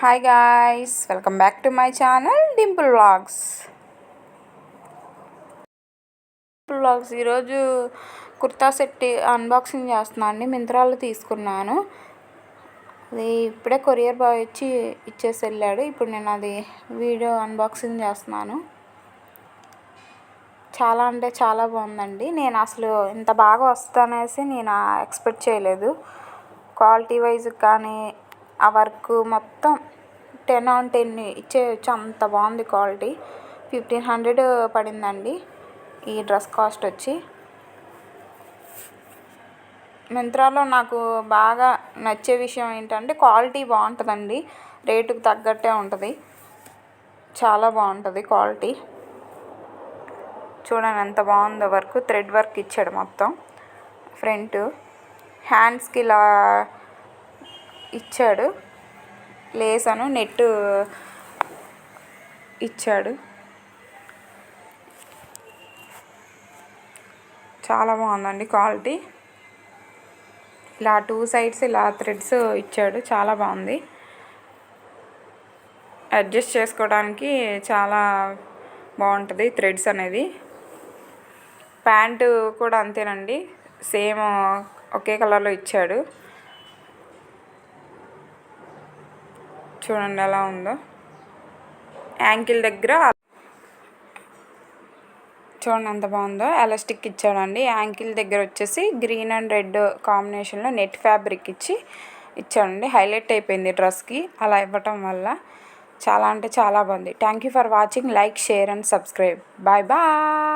Hi guys welcome back to my channel Dimple vlogs Dimple vlogs ఈరోజు kurta set unboxing చేస్తున్నాను అండి. మింత్రాలు తీసుకున్నాను. అది ఇప్పుడే కొరియర్ బాయ్ వచ్చి ఇచ్చేసి వెళ్ళాడు. ఇప్పుడు నేను అది వీడియో అన్బాక్సింగ్ చేస్తున్నాను. చాలా అంటే చాలా బాగుందండి. నేను అసలు ఇంత బాగా వస్తుందనేసి నేను ఎక్స్పెక్ట్ చేయలేదు. క్వాలిటీ వైజ్ కానీ ఆ వర్క్ మొత్తం టెన్ ఆన్ టెన్ ఇచ్చేయచ్చు. అంత బాగుంది క్వాలిటీ. ఫిఫ్టీన్ హండ్రెడ్ పడిందండి ఈ డ్రెస్ కాస్ట్ వచ్చి. మింత్రాలో నాకు బాగా నచ్చే విషయం ఏంటంటే క్వాలిటీ బాగుంటుందండి. రేటుకు తగ్గట్టే ఉంటుంది. చాలా బాగుంటుంది క్వాలిటీ. చూడండి ఎంత బాగుందో వర్క్. థ్రెడ్ వర్క్ ఇచ్చాడు మొత్తం. ఫ్రంట్. హ్యాండ్స్కి ఇలా ఇచ్చాడు. లేసాను. నెట్ ఇచ్చాడు. చాలా బాగుందండి క్వాలిటీ. ఇలా టూ సైడ్స్ ఇలా థ్రెడ్స్ ఇచ్చాడు. చాలా బాగుంది. అడ్జస్ట్ చేసుకోవడానికి చాలా బాగుంటుంది థ్రెడ్స్ అనేది. ప్యాంటు కూడా అంతేనండి. సేమ్ ఒకే కలర్లో ఇచ్చాడు. చూడండి ఎలా ఉందో. యాంకిల్ దగ్గర చూడండి ఎంత బాగుందో. ఎలాస్టిక్ ఇచ్చాడండి. యాంకిల్ దగ్గర వచ్చేసి గ్రీన్ అండ్ రెడ్ కాంబినేషన్లో నెట్ ఫ్యాబ్రిక్ ఇచ్చి ఇచ్చాడండి. హైలైట్ అయిపోయింది డ్రెస్కి అలా ఇవ్వటం వల్ల చాలా అంటే చాలా బాగుంది. Thank you for watching like share and subscribe bye bye